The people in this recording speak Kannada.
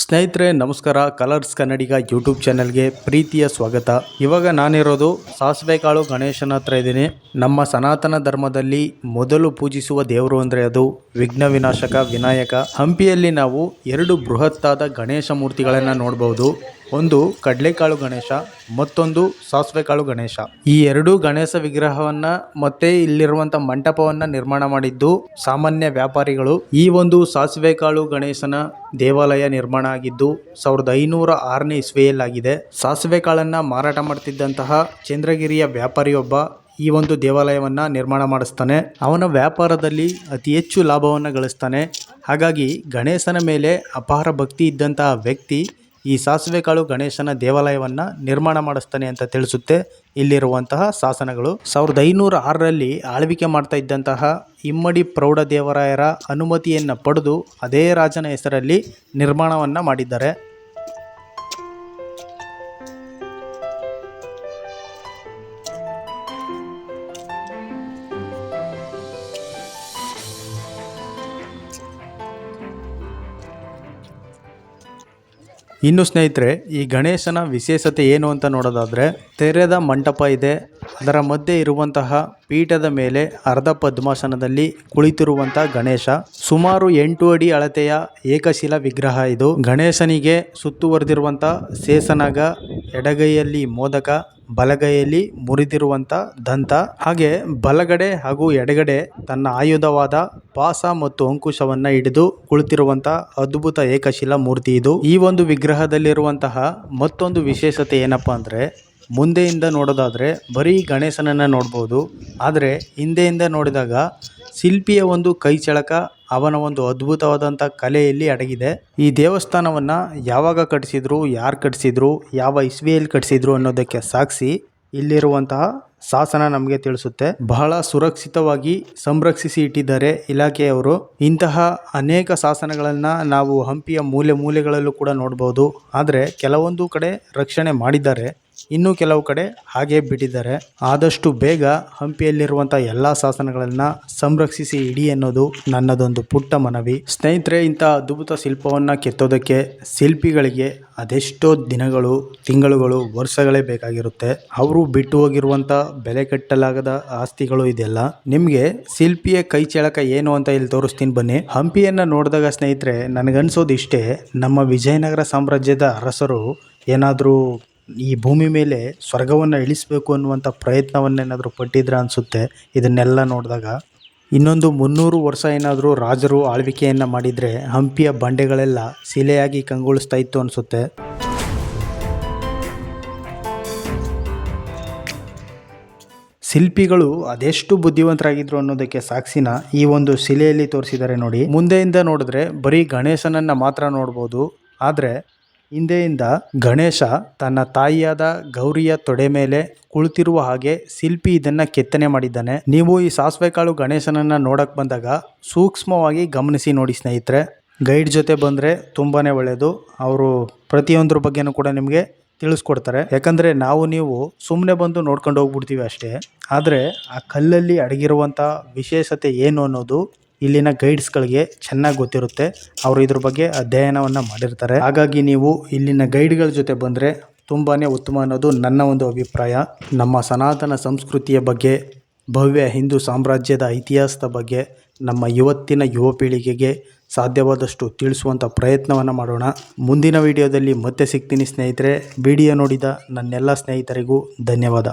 ಸ್ನೇಹಿತರೆ, ನಮಸ್ಕಾರ. ಕಲರ್ಸ್ ಕನ್ನಡಿಗ ಯೂಟ್ಯೂಬ್ ಚಾನೆಲ್ಗೆ ಪ್ರೀತಿಯ ಸ್ವಾಗತ. ಇವಾಗ ನಾನಿರೋದು ಸಾಸಿವೆ ಕಾಳು ಗಣೇಶನ ಹತ್ರ ಇದ್ದೀನಿ. ನಮ್ಮ ಸನಾತನ ಧರ್ಮದಲ್ಲಿ ಮೊದಲು ಪೂಜಿಸುವ ದೇವರು ಅಂದರೆ ಅದು ವಿಘ್ನ ವಿನಾಶಕ, ವಿನಾಯಕ. ಹಂಪಿಯಲ್ಲಿ ನಾವು ಎರಡು ಬೃಹತ್ತಾದ ಗಣೇಶ ಮೂರ್ತಿಗಳನ್ನು ನೋಡಬಹುದು ಒಂದು ಕಡಲೆಕಾಳು ಗಣೇಶ, ಮತ್ತೊಂದು ಸಾಸಿವೆ ಕಾಳು ಗಣೇಶ. ಈ ಎರಡೂ ಗಣೇಶ ವಿಗ್ರಹವನ್ನ ಮತ್ತೆ ಇಲ್ಲಿರುವಂತ ಮಂಟಪವನ್ನ ನಿರ್ಮಾಣ ಮಾಡಿದ್ದು ಸಾಮಾನ್ಯ ವ್ಯಾಪಾರಿಗಳು. ಈ ಒಂದು ಸಾಸಿವೆ ಕಾಳು ಗಣೇಶನ ದೇವಾಲಯ ನಿರ್ಮಾಣ ಆಗಿದ್ದು ಸಾವಿರದ ಐನೂರ ಆರನೇ ಇಸ್ವಿಯಲ್ಲಾಗಿದೆ. ಸಾಸಿವೆ ಕಾಳನ್ನ ಮಾರಾಟ ಮಾಡ್ತಿದ್ದಂತಹ ಚಂದ್ರಗಿರಿಯ ವ್ಯಾಪಾರಿಯೊಬ್ಬ ಈ ಒಂದು ದೇವಾಲಯವನ್ನ ನಿರ್ಮಾಣ ಮಾಡಿಸ್ತಾನೆ. ಅವನ ವ್ಯಾಪಾರದಲ್ಲಿ ಅತಿ ಹೆಚ್ಚು ಲಾಭವನ್ನು ಗಳಿಸ್ತಾನೆ. ಹಾಗಾಗಿ ಗಣೇಶನ ಮೇಲೆ ಅಪಾರ ಭಕ್ತಿ ಇದ್ದಂತಹ ವ್ಯಕ್ತಿ ಈ ಸಾಸಿವೆ ಕಾಳು ಗಣೇಶನ ದೇವಾಲಯವನ್ನ ನಿರ್ಮಾಣ ಮಾಡಿಸ್ತಾನೆ ಅಂತ ತಿಳಿಸುತ್ತೆ. ಇಲ್ಲಿರುವಂತಹ ಶಾಸನಗಳು ಸಾವಿರದ ಐನೂರ ಆರರಲ್ಲಿ ಆಳ್ವಿಕೆ ಮಾಡ್ತಾ ಇದ್ದಂತಹ ಇಮ್ಮಡಿ ಪ್ರೌಢದೇವರಾಯರ ಅನುಮತಿಯನ್ನು ಪಡೆದು ಅದೇ ರಾಜನ ಹೆಸರಲ್ಲಿ ನಿರ್ಮಾಣವನ್ನು ಮಾಡಿದ್ದಾರೆ. ಇನ್ನು ಸ್ನೇಹಿತರೆ, ಈ ಗಣೇಶನ ವಿಶೇಷತೆ ಏನು ಅಂತ ನೋಡೋದಾದರೆ, ತೆರೆದ ಮಂಟಪ ಇದೆ. ಅದರ ಮಧ್ಯೆ ಇರುವಂತಹ ಪೀಠದ ಮೇಲೆ ಅರ್ಧ ಪದ್ಮಾಸನದಲ್ಲಿ ಕುಳಿತಿರುವಂತಹ ಗಣೇಶ. ಸುಮಾರು ಎಂಟು ಅಡಿ ಅಳತೆಯ ಏಕಶಿಲ ವಿಗ್ರಹ ಇದು. ಗಣೇಶನಿಗೆ ಸುತ್ತುವರೆದಿರುವಂತಹ ಶೇಷನಾಗ, ಎಡಗೈಯಲ್ಲಿ ಮೋದಕ ಬಲಗೈಯಲ್ಲಿ ಮುರಿದಿರುವಂತ ದಂತ ಹಾಗೆ ಬಲಗಡೆ ಹಾಗೂ ಎಡಗಡೆ ತನ್ನ ಆಯುಧವಾದ ಪಾಸ ಮತ್ತು ಅಂಕುಶವನ್ನ ಹಿಡಿದು ಕುಳಿತಿರುವಂತ ಅದ್ಭುತ ಏಕಶಿಲಾ ಮೂರ್ತಿ ಇದು. ಈ ಒಂದು ವಿಗ್ರಹದಲ್ಲಿರುವಂತಹ ಮತ್ತೊಂದು ವಿಶೇಷತೆ ಏನಪ್ಪಾ ಅಂದ್ರೆ ಮುಂದೆಯಿಂದ ನೋಡೋದಾದ್ರೆ ಬರೀ ಗಣೇಶನನ್ನ ನೋಡ್ಬೋದು. ಆದರೆ ಹಿಂದೆಯಿಂದ ನೋಡಿದಾಗ ಶಿಲ್ಪಿಯ ಒಂದು ಕೈ ಚಳಕ, ಅವನ ಒಂದು ಅದ್ಭುತವಾದಂಥ ಕಲೆಯಲ್ಲಿ ಅಡಗಿದೆ. ಈ ದೇವಸ್ಥಾನವನ್ನ ಯಾವಾಗ ಕಟ್ಟಿಸಿದ್ರು ಯಾರು ಕಟ್ಟಿಸಿದ್ರು ಯಾವ ಇಸ್ವಿಯಲ್ಲಿ ಕಟ್ಟಿಸಿದ್ರು ಅನ್ನೋದಕ್ಕೆ ಸಾಕ್ಷಿ ಇಲ್ಲಿರುವಂತಹ ಶಾಸನ ನಮಗೆ ತಿಳಿಸುತ್ತೆ. ಬಹಳ ಸುರಕ್ಷಿತವಾಗಿ ಸಂರಕ್ಷಿಸಿ ಇಟ್ಟಿದ್ದಾರೆ ಇಲಾಖೆಯವರು ಇಂತಹ ಅನೇಕ ಶಾಸನಗಳನ್ನು ನಾವು ಹಂಪಿಯ ಮೂಲೆ ಮೂಲೆಗಳಲ್ಲೂ ಕೂಡ ನೋಡಬಹುದು ಆದರೆ ಕೆಲವೊಂದು ಕಡೆ ರಕ್ಷಣೆ ಮಾಡಿದ್ದಾರೆ. ಇನ್ನು ಕೆಲವು ಕಡೆ ಹಾಗೇ ಬಿಟ್ಟಿದ್ದಾರೆ. ಆದಷ್ಟು ಬೇಗ ಹಂಪಿಯಲ್ಲಿರುವಂಥ ಎಲ್ಲಾ ಶಾಸನಗಳನ್ನು ಸಂರಕ್ಷಿಸಿ ಇಡಿ ಅನ್ನೋದು ನನ್ನದೊಂದು ಪುಟ್ಟ ಮನವಿ. ಸ್ನೇಹಿತರೆ, ಇಂಥ ಅದ್ಭುತ ಶಿಲ್ಪವನ್ನ ಕೆತ್ತೋದಕ್ಕೆ ಶಿಲ್ಪಿಗಳಿಗೆ ಅದೆಷ್ಟೋ ದಿನಗಳು, ತಿಂಗಳುಗಳು, ವರ್ಷಗಳೇ ಬೇಕಾಗಿರುತ್ತೆ. ಅವರು ಬಿಟ್ಟು ಹೋಗಿರುವಂತ ಬೆಲೆ ಕಟ್ಟಲಾಗದ ಆಸ್ತಿಗಳು ಇದೆಲ್ಲ. ನಿಮಗೆ ಶಿಲ್ಪಿಯ ಕೈ ಚಳಕ ಏನು ಅಂತ ಇಲ್ಲಿ ತೋರಿಸ್ತೀನಿ ಬನ್ನಿ. ಹಂಪಿಯನ್ನ ನೋಡಿದಾಗ ಸ್ನೇಹಿತರೆ ನನಗನ್ಸೋದು ಇಷ್ಟೇ ನಮ್ಮ ವಿಜಯನಗರ ಸಾಮ್ರಾಜ್ಯದ ಅರಸರು ಏನಾದರೂ ಈ ಭೂಮಿ ಮೇಲೆ ಸ್ವರ್ಗವನ್ನು ಇಳಿಸಬೇಕು ಅನ್ನುವಂಥ ಪ್ರಯತ್ನವನ್ನೇನಾದರೂ ಪಟ್ಟಿದ್ರೆ ಅನಿಸುತ್ತೆ? ಇದನ್ನೆಲ್ಲ ನೋಡಿದಾಗ ಇನ್ನೊಂದು ಮುನ್ನೂರು ವರ್ಷ ಏನಾದರೂ ರಾಜರು ಆಳ್ವಿಕೆಯನ್ನು ಮಾಡಿದರೆ ಹಂಪಿಯ ಬಂಡೆಗಳೆಲ್ಲ ಶಿಲೆಯಾಗಿ ಕಂಗೊಳಿಸ್ತಾ ಇತ್ತು ಅನಿಸುತ್ತೆ. ಶಿಲ್ಪಿಗಳು ಅದೆಷ್ಟು ಬುದ್ಧಿವಂತರಾಗಿದ್ರು ಅನ್ನೋದಕ್ಕೆ ಸಾಕ್ಷಿನ ಈ ಒಂದು ಶಿಲೆಯಲ್ಲಿ ತೋರಿಸಿದ್ದಾರೆ ನೋಡಿ. ಮುಂದೆಯಿಂದ ನೋಡಿದ್ರೆ ಬರೀ ಗಣೇಶನನ್ನು ಮಾತ್ರ ನೋಡ್ಬೋದು. ಆದರೆ ಹಿಂದೆಯಿಂದ ಗಣೇಶ ತನ್ನ ತಾಯಿಯಾದ ಗೌರಿಯ ತೊಡೆ ಮೇಲೆ ಕುಳಿತಿರುವ ಹಾಗೆ ಶಿಲ್ಪಿ ಇದನ್ನ ಕೆತ್ತನೆ ಮಾಡಿದ್ದಾನೆ. ನೀವು ಈ ಸಾಸಿವೆ ಕಾಳು ಗಣೇಶನನ್ನ ನೋಡಕ್ ಬಂದಾಗ ಸೂಕ್ಷ್ಮವಾಗಿ ಗಮನಿಸಿ ನೋಡಿ ಸ್ನೇಹಿತರೆ. ಗೈಡ್ ಜೊತೆ ಬಂದ್ರೆ ತುಂಬಾನೇ ಒಳ್ಳೆಯದು ಅವರು ಪ್ರತಿಯೊಂದ್ರ ಬಗ್ಗೆನೂ ಕೂಡ ನಿಮಗೆ ತಿಳಿಸ್ಕೊಡ್ತಾರೆ. ಯಾಕಂದ್ರೆ ನಾವು ನೀವು ಸುಮ್ಮನೆ ಬಂದು ನೋಡ್ಕೊಂಡು ಹೋಗ್ಬಿಡ್ತೀವಿ ಅಷ್ಟೇ. ಆದರೆ ಆ ಕಲ್ಲಲ್ಲಿ ಅಡಗಿರುವಂಥ ವಿಶೇಷತೆ ಏನು ಅನ್ನೋದು ಇಲ್ಲಿನ ಗೈಡ್ಸ್ಗಳಿಗೆ ಚೆನ್ನಾಗಿ ಗೊತ್ತಿರುತ್ತೆ. ಅವರು ಇದ್ರ ಬಗ್ಗೆ ಅಧ್ಯಯನವನ್ನು ಮಾಡಿರ್ತಾರೆ. ಹಾಗಾಗಿ ನೀವು ಇಲ್ಲಿನ ಗೈಡ್ಗಳ ಜೊತೆ ಬಂದರೆ ತುಂಬಾ ಉತ್ತಮ ಅನ್ನೋದು ನನ್ನ ಒಂದು ಅಭಿಪ್ರಾಯ. ನಮ್ಮ ಸನಾತನ ಸಂಸ್ಕೃತಿಯ ಬಗ್ಗೆ, ಭವ್ಯ ಹಿಂದೂ ಸಾಮ್ರಾಜ್ಯದ ಇತಿಹಾಸದ ಬಗ್ಗೆ, ನಮ್ಮ ಇವತ್ತಿನ ಯುವ ಪೀಳಿಗೆಗೆ ಸಾಧ್ಯವಾದಷ್ಟು ತಿಳಿಸುವಂಥ ಪ್ರಯತ್ನವನ್ನು ಮಾಡೋಣ. ಮುಂದಿನ ವಿಡಿಯೋದಲ್ಲಿ ಮತ್ತೆ ಸಿಗ್ತೀನಿ ಸ್ನೇಹಿತರೆ. ವಿಡಿಯೋ ನೋಡಿದ ನನ್ನೆಲ್ಲ ಸ್ನೇಹಿತರಿಗೂ ಧನ್ಯವಾದ.